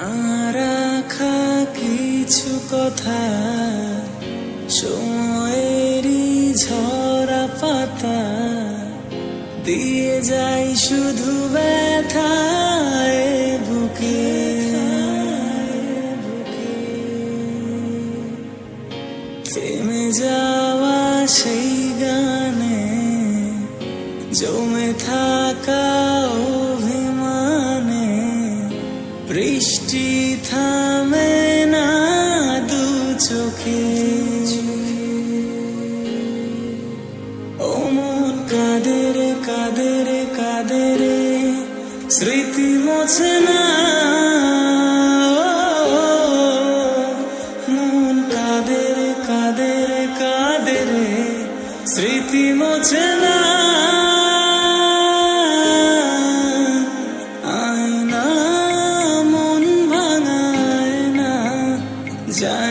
না রাখা কিছু কথা, সময়েরই ঝরা পাতা। দিয়ে যাই শুধু ব্যথায় বুকে। থেমে যাওয়া সেই গানে, জমে থাকা বৃষ্টি থামে না দু চোখে। অমন কাদের কাদের কাদের স্মৃতি মোছে না। কাদের কাদের কাদের স্মৃতি মোছে না।